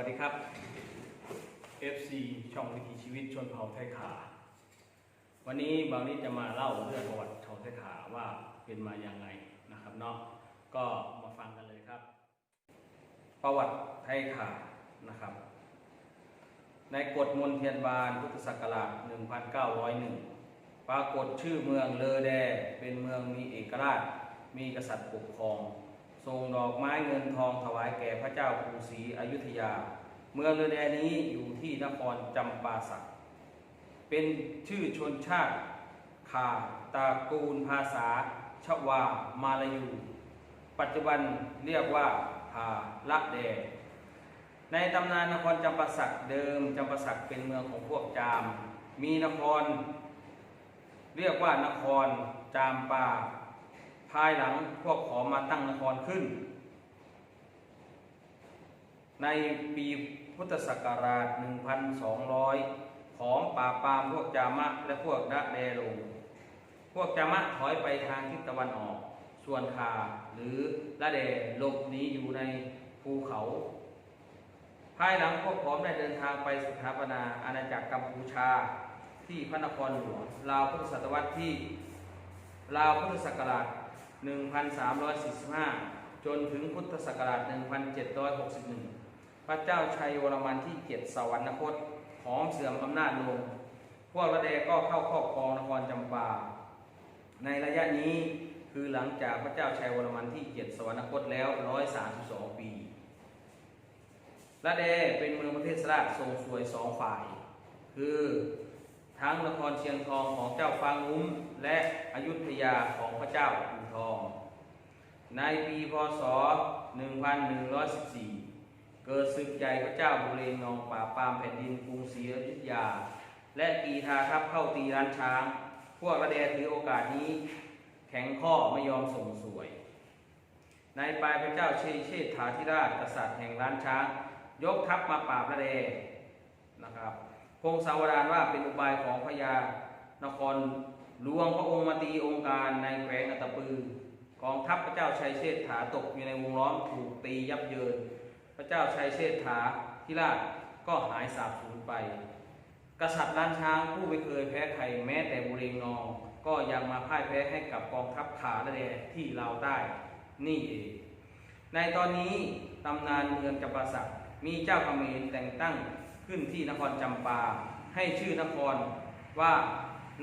วัสดีครับ FC ช่องวิถีชีวิตชนเผ่าไทยขา วันนี้บางนิดจะมาเล่าเรื่องประวัติชาวไทยขาว่าเป็นมาอย่างไงนะครับเนาะก็มาฟังกันเลยครับ ประวัติไทยขานะครับ ในกฎมนเทียนบานพุทธศักราช 1901 ปรากฏชื่อเมืองเลอแด เป็นเมืองมีเอกราช มีกษัตริย์ปกครอง ส่งดอกไม้เงินทองถวายแก่พระเจ้ากรุงศรีอยุธยา เมืองเลอแดนี้อยู่ที่นครจำปาสัก เป็นชื่อชนชาติขาตระกูลภาษา ชวา มาลายู ปัจจุบันเรียกว่าผาละแด ในตำนานนครจำปาสักเดิมจำปาสักเป็นเมืองของพวกจาม มีนคร เรียกว่านครจามปา ภายหลังพวกขอมาตั้งนครขึ้น ในปีพุทธศักราช 1200 ของป่าปามพวกจามะและพวกดะแดลงพวกจามะถอยไปทางทิศตะวันออก ส่วนคาหรือละแดหลบหนีอยู่ในภูเขา ภายหลังพวกพร้อมได้เดินทางไปสถาปนาอาณาจักรกัมพูชาที่พระนครหลวงราวพุทธศตวรรษที่ราวพุทธศักราช 1345 จนถึงพุทธศักราช 1761 พระเจ้าชัยวรมันที่เจ็ดสวรรคตหอมเสื่อมอำนาจลง พวกระเดก็เข้าครอบครองนครจำปา ในระยะนี้คือหลังจากพระเจ้าชัยวรมันที่เจ็ดสวรรคตแล้ว 132 ปีละแดเป็นเมืองประเทศสราชทรงสวยสองฝ่าย คือทั้งนครเชียงทองของเจ้าฟางงุ้ม และอยุธยาของพระเจ้า อง ในปีพศ 1114 เกิดศึกใหญ่พระเจ้าบุเรงนองป่าบปามแผ่นดินกรุงศรีอยุธยา และกีทาทัพเข้าตีร้านช้าง พวกระแดถือโอกาสนี้แข็งข้อไม่ยอมส่งสวย ในปลายพระเจ้าเชยเชษฐาธิราชกษัตริย์แห่งร้านช้าง ยกทัพมาปราบระเดนะครับพงศาวดารว่าเป็นอุบายของพญานคร ลวงพระองค์มาตีองค์การในแขวงอัตปือกองทัพพระเจ้าชัยเชษฐาตกอยู่ในวงล้อมถูกตียับเยิน พระเจ้าชัยเชษฐาธิราชก็หายสาบสูญไป กษัตริย์ล้านช้างผู้ไม่เคยแพ้ใครแม้แต่บุเรงนองก็ยังมาพ่ายแพ้ให้กับกองทัพขาละแดที่ลาวใต้นี่เองในตอนนี้ตำนานเมืองจำปาสักมีเจ้าเขมรแต่งตั้งขึ้นที่นครจำปา ให้ชื่อนครว่า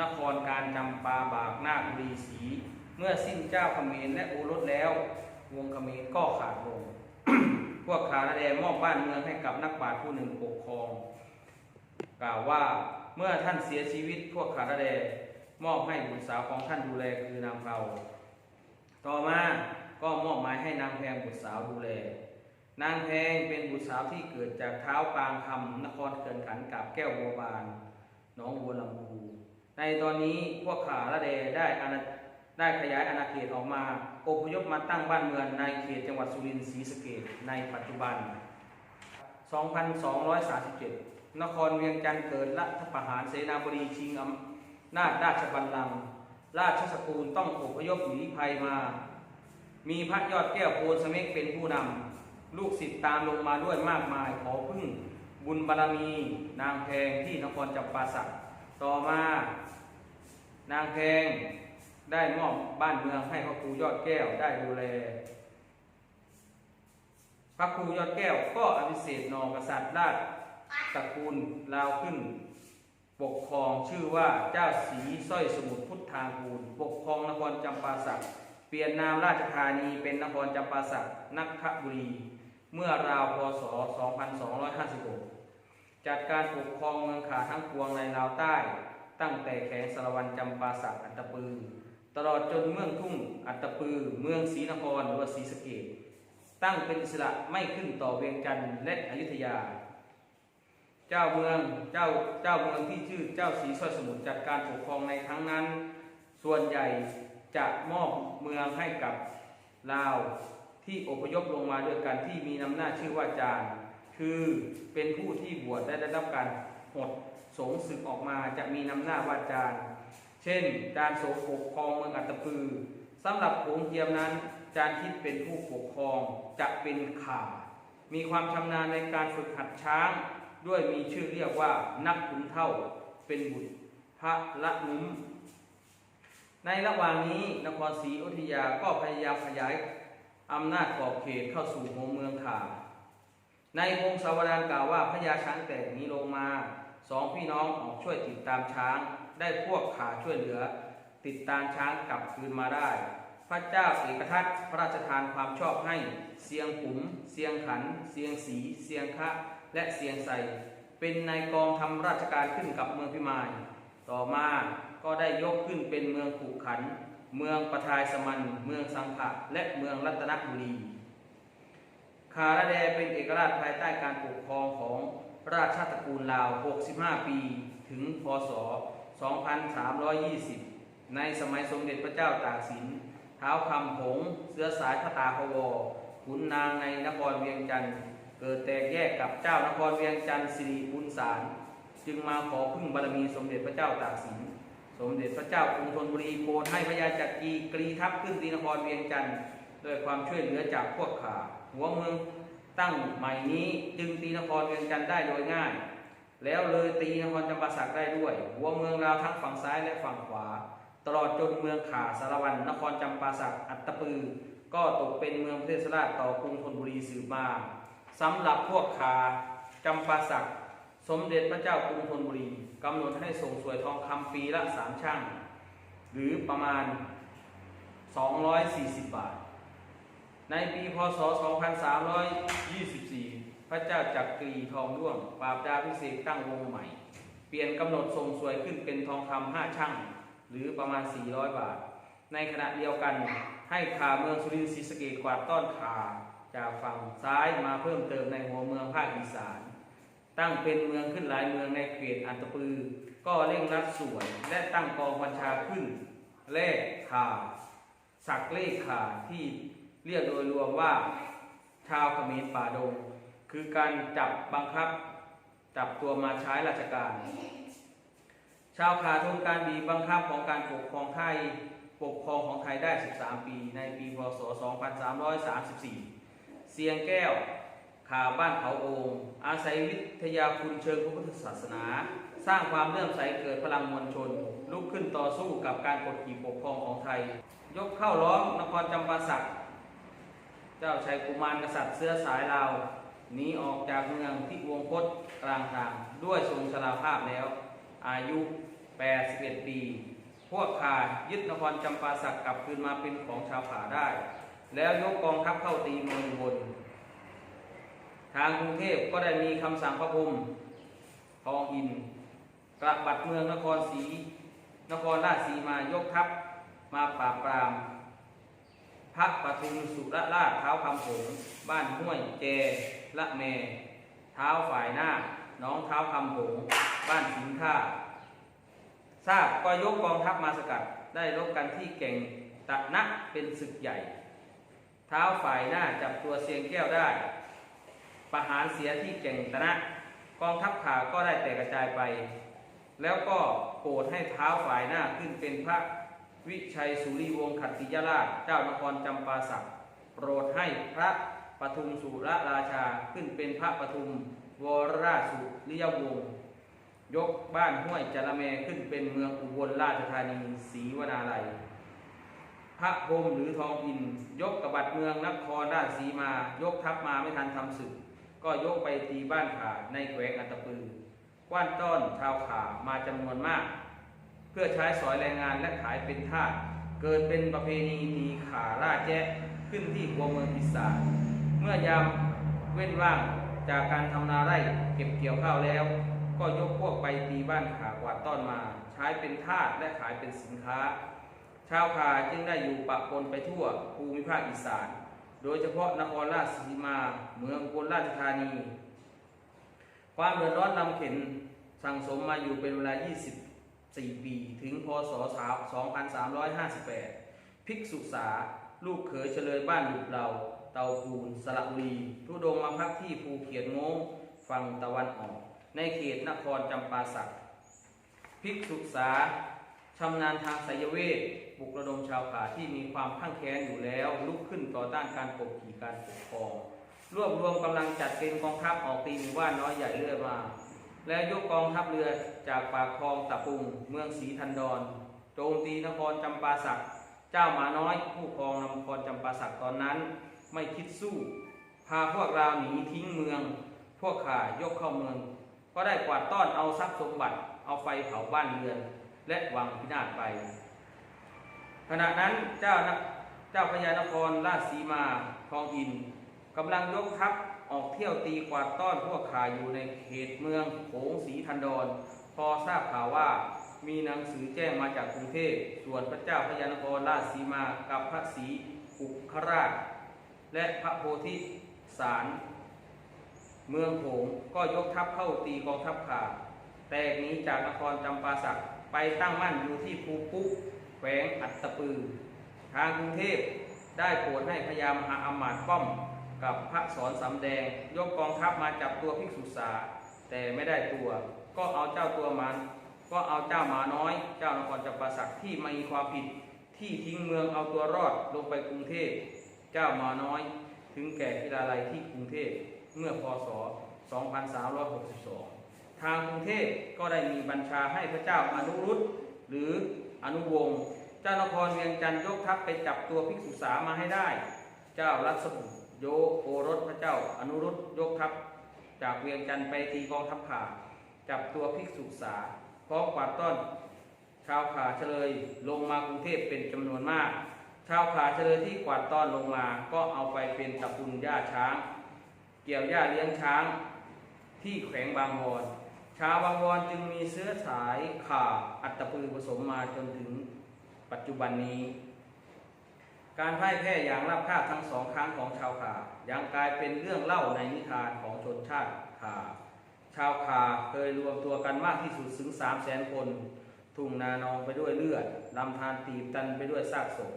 นครการจำปาบากนาคบุรีศรีเมื่อสิ้นเจ้าเขมรและโอรสแล้ว วงเขมรก็ขาดลง พวกขาละแดมอบบ้านเมืองให้กับนักปราชญ์ผู้หนึ่งปกครอง กล่าวว่าเมื่อท่านเสียชีวิตพวกขาละแดมอบให้บุตรสาวของท่านดูแลคือนางเภาต่อมาก็มอบหมายให้นางแพงบุตรสาวดูแล นางแพงเป็นบุตรสาวที่เกิดจากเท้าปางคำนครเกินขันกับแก้วบัวบานน้องบัวลำพู ในตอนนี้พวกขาละแดได้อาณาได้ขยายอาณาเขตออกมาอพยพมาตั้งบ้านเมืองในเขตจังหวัดสุรินทร์ศรีสะเกษในปัจจุบัน 2237 นครเวียงจันทร์เกิดรัฐประหารเสนาบดีชิงอำนาจราชบัลลังก์ราชสกุลต้องอพยพหนีภัยมา มีพระยอดแก้วโพนสเมกเป็นผู้นำ ลูกศิษย์ตามลงมาด้วยมากมายขอพึ่งบุญบารมี นางแพงที่นครจำปาสักต่อมา นางแพงได้มอบบ้านเมืองให้พระครูยอดแก้วได้ดูแล พระครูยอดแก้วก็อภิเษกนอกษัตริย์ราชตระกูลลาวขึ้น ปกครองชื่อว่าเจ้าศรีสร้อยสมุทรพุทธางกูล ปกครองนครจำปาสักเปลี่ยนนามราชธานีเป็นนครจำปาสักนักขบุรี เมื่อราวพศ 2256 จัดการปกครองเมืองขาทั้งปวงในลาวใต้ ตั้งแต่แขงสารวันจำปาสักอัตตปือ ตลอดจนเมืองทุ่งอัตตปือ เมืองศรีนครหรือว่าศรีสะเกษตั้งเป็นอิสระไม่ขึ้นต่อเวียงจันทร์และอยุธยา เจ้าเมืองเจ้าเจ้าเมืองที่ชื่อเจ้าศรีสร้อยสมุทรจัดการปกครองในครั้งนั้น ส่วนใหญ่จะมอบเมืองให้กับลาวที่อพยพลงมาด้วยกันที่มีนำหน้าชื่อว่าจาร์คือเป็นผู้ที่บวชและได้รับการหด สงศึกออกมาจะมีนำหน้าว่าจารย์ เช่น จารย์โสปกครองเมืองอัตตปือสำหรับโขงเจียมนั้น จารย์คิดเป็นผู้ปกครองจะเป็นข่า มีความชำนาญในการฝึกหัดช้าง ด้วยมีชื่อเรียกว่านักขุนเท่าเป็นบุตรพระละนุ้มในระหว่างนี้นครศรีอยุธยาก็พยายามขยายอำนาจขอบเขตเข้าสู่หัวเมืองขาในพงศาวดารกล่าวว่าพญาช้างแตกนี้ลงมา สองพี่น้องออกช่วยติดตามช้าง ได้พวกขาช่วยเหลือ ติดตามช้างกลับคืนมาได้ พระเจ้าเอกทัตพระราชทานความชอบให้เสียงขุม เสียงขัน เสียงสี เสียงคะ และเสียงใสเป็นนายกองทำราชการขึ้นกับเมืองพิมาย ต่อมาก็ได้ยกขึ้นเป็นเมืองขุขัน เมืองปทายสมัน เมืองสังขะและเมืองรัตนบุรีคาราแดเป็นเอกราชภายใต้การปกครองของ ราชาตระกูลลาว 65 ปี ถึง พศ 2320 ในสมัยสมเด็จพระเจ้าตากสินเท้าวคำผง เสื้อสายพระตาพวขุนนางในนครเวียงจันทร์ เกิดแตกแยกกับเจ้านครเวียงจันทร์สิริบุญสาร จึงมาขอพึ่งบารมีสมเด็จพระเจ้าตากสิน สมเด็จพระเจ้ากรุงธนบุรีโปรดให้พญาจักรีกรีทัพขึ้นตีนครเวียงจันทร์ด้วยความช่วยเหลือจากพวกข่าหัวเมือง ตั้งใหม่นี้จึงตีนครเวียงจันทร์ได้โดยง่าย แล้วเลยตีนครจำปาสักได้ด้วยหัวเมืองราวทั้งฝั่งซ้ายและฝั่งขวา ตลอดจนเมืองขาสารวันนครจำปาสักอัตตปือ ก็ตกเป็นเมืองประเทศราชต่อกรุงธนบุรีสืบมาสำหรับพวกขาจำปาสักสมเด็จพระเจ้ากรุงธนบุรีกำหนดให้ส่งสวยทองคำปีละสามช่างหรือประมาณ 240 บาท ในปีพศ 2324 พระเจ้าจักรีทองร่วงปราบดาพิเศษตั้งวงใหม่ เปลี่ยนกำหนดส่งสวยขึ้นเป็นทองคำห้าช่างหรือประมาณ 400 บาท ในขณะเดียวกันให้ขาเมืองสุรินทร์ศรีสะเกษกวาดต้อนขาจากฝั่งซ้ายมาเพิ่มเติมในหัวเมืองภาคอีสาน ตั้งเป็นเมืองขึ้นหลายเมืองในเขตอันตปือ ก็เร่งรัดส่วนและตั้งกองบัญชาขึ้นเลขขาสักเลขขาที่ เรียกโดยรวมว่า ชาวเขมรป่าดง คือการจับบังคับ จับตัวมาใช้ราชการ ชาวขาทนการบีบังคับของการปกครองไทยปกครองของไทยได้ 13 ปี ในปี พศ 2334 เสียงแก้วข่าบ้านเขาโองอาศัยวิทยาคุณเชิงพระพุทธศาสนา สร้างความเลื่อมใสเกิดพลังมวลชน ลุกขึ้นต่อสู้กับการกดขี่ปกครองของไทย ยกเข้าล้อมนครจำปาสัก จ้าชัยกุมารกษัตริย์เสื้อสายลาวหนีออกจากเมืองที่วงคตกลางทางด้วยทรงชราภาพแล้ว อายุ 81 ปี พวกขายึดนครจำปาสักกลับคืนมาเป็นของชาวผาได้ แล้วยกกองทัพเข้าตีเมืองบน ทางกรุงเทพก็ได้มีคำสั่งพระพรมทองอินกระบัดเมืองนครศรีนครราชสีมายกทัพมาปราบปราม พระปทุมสุรราชเท้าคำผงบ้านห้วยเจละเมเท้าฝ่ายหน้า น้องเท้าคำผงบ้านสิงท่าทราบก็ยกกองทัพมาสกัดได้รบกันที่เก่งตะนะเป็นศึกใหญ่ เท้าฝ่ายหน้าจับตัวเสียงแก้วได้ ประหารเสียที่เก่งตะนะกองทัพขาก็ได้แตกกระจายไป แล้วก็โปรดให้เท้าฝ่ายหน้าขึ้นเป็นพระ วิชัยสุริวงศ์ขัตติยราช เจ้านครจำปาสักโปรดให้พระปทุมสุรราชาขึ้นเป็นพระปทุมวรราชสุริยวงศ์ยกบ้านห้วยจระแมขึ้นเป็นเมืองอุบลราชธานีศรีวนาลัย พระพรมหรือทองอิน ยกกบัดเมืองนครราชสีมา ยกทัพมาไม่ทันทำศึก ก็ยกไปตีบ้านขาในแขวงอัตตปือ กว้านต้อนชาวขามาจำนวนมาก เพื่อใช้สอยแรงงานและขายเป็นทาสเกิดเป็นประเพณีตีขาล่าแจ๊ขึ้นที่หัวเมืองอีสานเมื่อยามเว้นว่างจากการทำนาไร่เก็บเกี่ยวข้าวแล้ว ก็ยกพวกไปตีบ้านขากวาดต้อนมา ใช้เป็นทาสและขายเป็นสินค้า ชาวขาจึงได้อยู่ปะปนไปทั่วภูมิภาคอีสาน โดยเฉพาะนครราชสีมา เมืองอุบลราชธานี ความเดือดร้อนลำเข็นสั่งสมมาอยู่เป็นเวลา 4 ปี ถึงพศ 2358 ภิกษุสา ลูกเขยเฉลยบ้านหลุดเรา เตาปูน สระบุรีทุดงมาพักที่ภูเขียนโงงฝั่งตะวันออก ในเขตนครจำปาสัก ภิกษุสาชำนาญทางไสยเวทปลุกระดมชาวขาที่มีความข้างแค้นอยู่แล้ว ลุกขึ้นต่อต้านการปกขี่การปกครอง รวบรวมกำลังจัดเป็นกองทัพออกตีหมู่บ้านน้อยใหญ่เรื่อยมา แล้วยกกองทัพเรือจากปากคลองตะปุงเมืองศรีทันดรโจมตีนครจำปาสักเจ้าหมาน้อยผู้ครองนครจำปาสักตอนนั้น ไม่คิดสู้ พาพวกเราหนีทิ้งเมือง พวกข่ายกเข้าเมือง ก็ได้กวาดต้อนเอาทรัพย์สมบัติเอาไฟเผาบ้านเรือน และวังพินาศไป ขณะนั้นเจ้านะเจ้าพญานครราชสีมาทองอินกำลังยกทัพ ออกเที่ยวตีกวาดต้อนพวกข่าอยู่ในเขตเมืองโขงศรีทันดร พอทราบข่าวว่ามีหนังสือแจ้งมาจากกรุงเทพส่วนพระเจ้าพญานครราชสีมากับพระศรีอุคราช และพระโพธิสารเมืองโขงก็ยกทัพเข้าตีกองทัพข่า แตกนี้จากนครจำปาสักไปตั้งมั่นอยู่ที่ภูปุแขวงอัตตปือ ทางกรุงเทพได้โปรดให้พญามหาอมาตย์ป้อม กับพระสอนสำแดง ยกกองทัพมาจับตัวภิกษุสาแต่ไม่ได้ตัว ก็เอาเจ้าตัวมันก็เอาเจ้าหมาน้อย เจ้านครจำปาสักที่มีความผิดที่ทิ้งเมืองเอาตัวรอดลงไปกรุงเทพเจ้าหมาน้อย ถึงแก่พิลาลัยที่กรุงเทพเมื่อพศ 2362 ทางกรุงเทพก็ได้มีบัญชาให้พระเจ้าอนุรุตหรืออนุวงศ์เจ้านครเวียงจันทร์ยกทัพไปจับตัวภิกษุสามาให้ได้ เจ้ารัศบุตร โยโอรสพระเจ้า อนุรุตยกทัพจากเวียงจันทร์ไปตีกองทัพข่า จับตัวภิกษุสาพร้อมกวาดต้อนชาวขาเฉลยลงมากรุงเทพเป็นจำนวนมาก ชาวขาเฉลยที่กวาดต้อนลงมา ก็เอาไปเป็นตะกุลหญ้าช้าง เกี่ยวหญ้าเลี้ยงช้าง ที่แขวงบางวอนชาวบางวอนจึงมีเชื้อสายข่าอัตตปือผสมมาจนถึงปัจจุบันนี้ การพ่ายแพ้อย่างราบคาบทั้งสองครั้งของชาวขายังกลายเป็นเรื่องเล่าในนิทานของชนชาติขาชาวขาเคยรวมตัวกันมากที่สุดถึงสามแสนคน ทุ่งนานองไปด้วยเลือดลำธารตีบตันไปด้วยซากศพ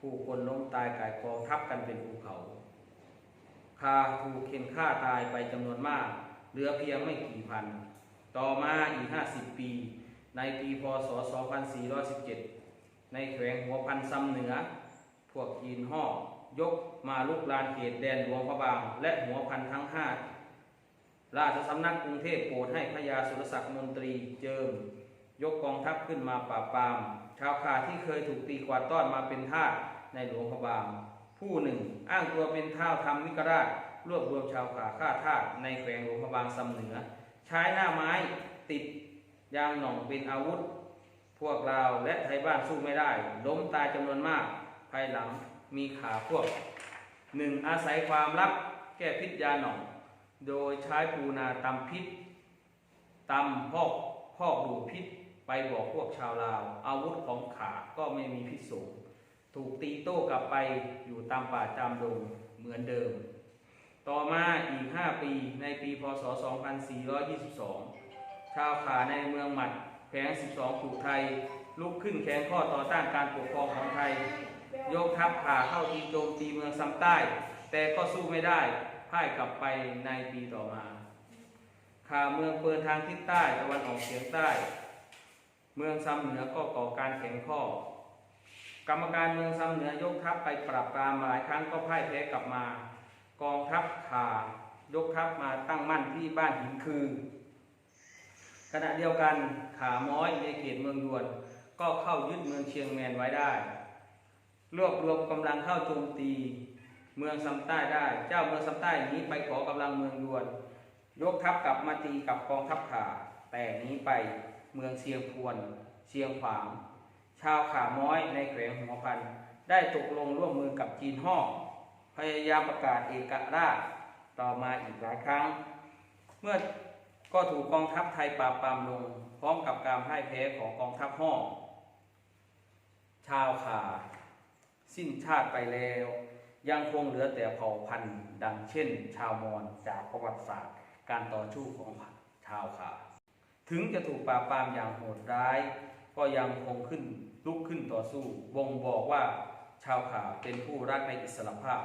ผู้คนล้มตายกายกองทับกันเป็นภูเขา คาถูกเข็นฆ่าตายไปจำนวนมาก เหลือเพียงไม่กี่พัน ต่อมาอีก 50 ปี ในปีพศ 2417 ในแขวงหัวพันซ้ำเหนือ พวกจีนห่อยกมาลุกลานเขตแดนหลวงพระบาง และหัวพันทั้งห้าราชสำนักกรุงเทพโปรดให้พระยาสุรศักดิ์มนตรีเจิม ยกกองทัพขึ้นมาปราบปราม ชาวขาที่เคยถูกตีกวาดต้อนมาเป็นทาสในหลวงพระบาง ผู้หนึ่งอ้างตัวเป็นท้าวธรรมนิกราชรวบรวมชาวขาฆ่าทาสในแขวงหลวงพระบางซ้ำเหนือ ใช้หน้าไม้ติดยางหน่องเป็นอาวุธ พวกเราและไทยบ้านสู้ไม่ได้ ล้มตายจำนวนมาก ภายหลังมีขาพวกหนึ่งอาศัยความลับแก้พิษยาหน่อง โดยใช้ปูนาตำพิษตำพอกพอกดูพิษไปบอกพวกชาวลาว อาวุธของขาก็ไม่มีพิษสูง ถูกตีโต้กลับไปอยู่ตามป่าตามดงเหมือนเดิม ต่อมาอีก 5 ปีในปีพศ 2422 ชาวขาในเมืองหมัดแขวง12 ถูกไทย ลุกขึ้นแข่งข้อต่อต้านการปกครองของไทย ยกทัพขาเข้าตีโจมตีเมืองซ้ำใต้ แต่ก็สู้ไม่ได้พ่ายกลับไปในปีต่อมาข่าเมืองเปิดทางทิศใต้ตะวันออกเฉียงใต้ เมืองซ้ำเหนือก็ก่อการแข่งข้อ กรรมการเมืองซ้ำเหนือยกทัพไปปราบปรามหลายครั้งก็พ่ายแพ้กลับมา กองทัพข่ายกทัพมาตั้งมั่นที่บ้านหินคือ ขณะเดียวกันขาม้อยในเขตเมืองยวน ก็เข้ายึดเมืองเชียงแมนไว้ได้ รวบรวมกำลังเข้าโจมตีเมืองซ้ำใต้ได้ เจ้าเมืองซ้ำใต้นี้ไปขอกำลังเมืองยวน ยกทัพกลับมาตีกับกองทัพขาแต่นี้ไปเมืองเชียงพวน เชียงขวาง ชาวขาม้อยในแขวงหัวพัน ได้ตกลงร่วมมือกับจีนห่อพยายามประกาศเอกราชต่อมาอีกหลายครั้ง เมื่อก็ถูกกองทัพไทยปราบปรามลง พร้อมกับการพ่ายแพ้ของกองทัพห่อชาวขา สิ้นชาติไปแล้ว ยังคงเหลือแต่เผ่าพันธุ์ดังเช่น ชาวมอญจากประวัติศาสตร์ การต่อสู้ของชาวขา ถึงจะถูกปราบปรามอย่างโหดร้าย ก็ยังคงขึ้นลุกขึ้นต่อสู้บ่งบอกว่าชาวขาเป็นผู้รักในอิสรภาพ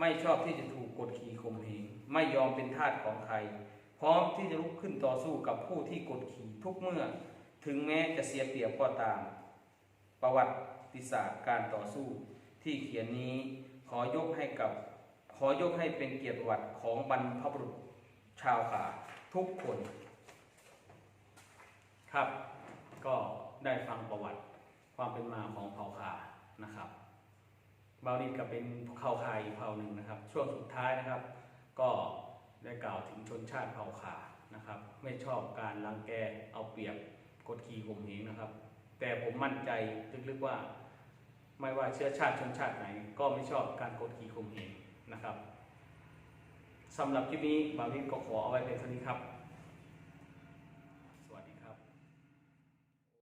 ไม่ชอบที่จะถูกกดขี่ข่มเหงไม่ยอมเป็นทาสของใคร พร้อมที่จะลุกขึ้นต่อสู้กับผู้ที่กดขี่ทุกเมื่อ ถึงแม้จะเสียเปรียบก็ตาม ประวัติศาสตร์การต่อสู้ ที่เขียนนี้ขอยกให้กับพอยกให้เป็นเกียรติวัติของบรรพบุรุษชาวขาทุกคนครับ ก็ได้ฟังประวัติความเป็นมาของเผ่าขานะครับบาวนิดก็เป็นเผ่าขาอีกเผ่าหนึ่งนะครับ ช่วงสุดท้ายนะครับ ก็ได้กล่าวถึงชนชาติเผ่าขานะครับ ไม่ชอบการรังแกเอาเปรียบกดขี่ข่มเหงนะครับ แต่ผมมั่นใจลึกๆว่า ไม่ว่าเชื้อชาติชนชาติไหน ก็ไม่ชอบการกดขี่ข่มเหงนะครับสำหรับคลิปนี้บาวินก็ขอเอาไว้เป็นเท่านี้ครับ